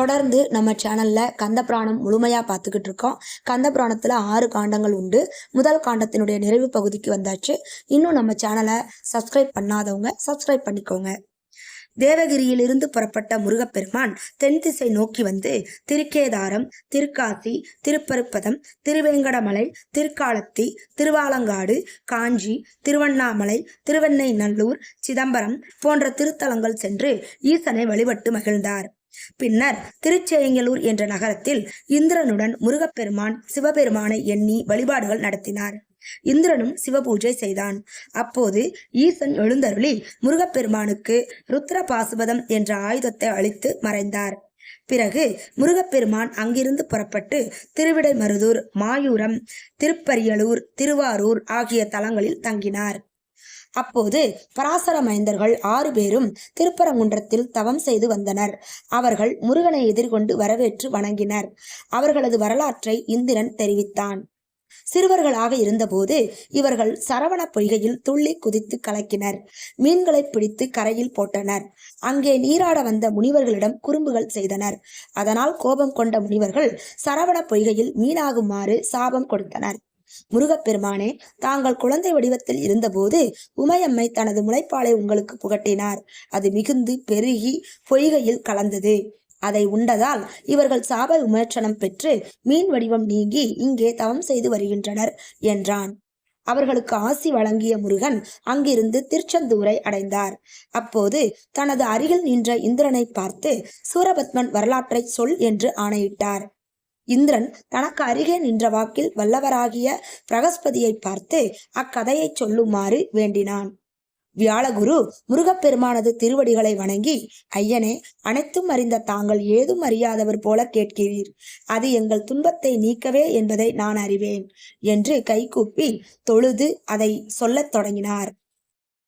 தொடர்ந்து நம்ம சேனல்ல கந்த புராணம் முழுமையா பார்த்துக்கிட்டு இருக்கோம் கந்த புராணத்துல ஆறு காண்டங்கள் உண்டு. முதல் காண்டத்தினுடைய நிறைவு பகுதிக்கு வந்தாச்சு. இன்னும் நம்ம சேனலை சப்ஸ்கிரைப் பண்ணாதவங்க சப்ஸ்கிரைப் பண்ணிக்கோங்க. தேவகிரியிலிருந்து புறப்பட்ட முருகப்பெருமான் தென் திசை நோக்கி வந்து திருக்கேதாரம் திருக்காசி திருப்பருப்பதம் திருவேங்கடமலை திருக்காலத்தி திருவாலங்காடு காஞ்சி திருவண்ணாமலை திருவெண்ணை நல்லூர் சிதம்பரம் போன்ற திருத்தலங்கள் சென்று ஈசனை வழிபட்டு மகிழ்ந்தார். பின்னர் திருச்செயங்கலூர் என்ற நகரத்தில் இந்திரனுடன் முருகப்பெருமான் சிவபெருமானை எண்ணி வழிபாடுகள் நடத்தினார். இந்திரனும் சிவபூஜை செய்தான். அப்போது ஈசன் எழுந்தருளி முருகப்பெருமானுக்கு ருத்ர பாசுபதம் என்ற ஆயுதத்தை அளித்து மறைந்தார். பிறகு முருகப்பெருமான் அங்கிருந்து புறப்பட்டு திருவிடைமருதூர் மாயூரம் திருப்பரியலூர் திருவாரூர் ஆகிய தலங்களில் தங்கினார். அப்போது பராசர மைந்தர்கள் ஆறு பேரும் திருப்பரங்குன்றத்தில் தவம் செய்து வந்தனர். அவர்கள் முருகனை எதிர்கொண்டு வரவேற்று வணங்கினர். அவர்களது வரலாற்றை இந்திரன் தெரிவித்தான். சிறுவர்களாக இருந்தபோது இவர்கள் சரவண பொய்கையில் துள்ளி குதித்து கலக்கினர். மீன்களை பிடித்து கரையில் போட்டனர். அங்கே நீராட வந்த முனிவர்களிடம் குறும்புகள் செய்தனர். அதனால் கோபம் கொண்ட முனிவர்கள் சரவண பொய்கையில் மீனாகுமாறு சாபம் கொடுத்தனர். முருகப்பெருமானே தாங்கள் குழந்தை வடிவத்தில் இருந்தபோது உமையம்மை தனது முளைப்பாலை உங்களுக்கு புகட்டினார். அது மிகுந்து பெருகி பொய்கையில் கலந்தது. அதை உண்டதால் இவர்கள் சாப விமோச்சனம் பெற்று மீன் வடிவம் நீங்கி இங்கே தவம் செய்து வருகின்றனர் என்றான். அவர்களுக்கு ஆசி வழங்கிய முருகன் அங்கிருந்து திருச்செந்தூரை அடைந்தார். அப்போது தனது அருகில் நின்ற இந்திரனை பார்த்து சூரபத்மன் வரலாற்றை சொல் என்று ஆணையிட்டார். இந்திரன் தனக்கு அருகே நின்ற வாக்கில் வல்லவராகிய பிரகஸ்பதியை பார்த்து அக்கதையை சொல்லுமாறு வேண்டினான். வியாழகுரு முருகப்பெருமானது திருவடிகளை வணங்கி ஐயனே அனைத்தும் அறிந்த தாங்கள் ஏதும் அறியாதவர் போல கேட்கிறீர். அது எங்கள் துன்பத்தை நீக்கவே என்பதை நான் அறிவேன் என்று கைகூப்பி தொழுது அதை சொல்லத் தொடங்கினார்.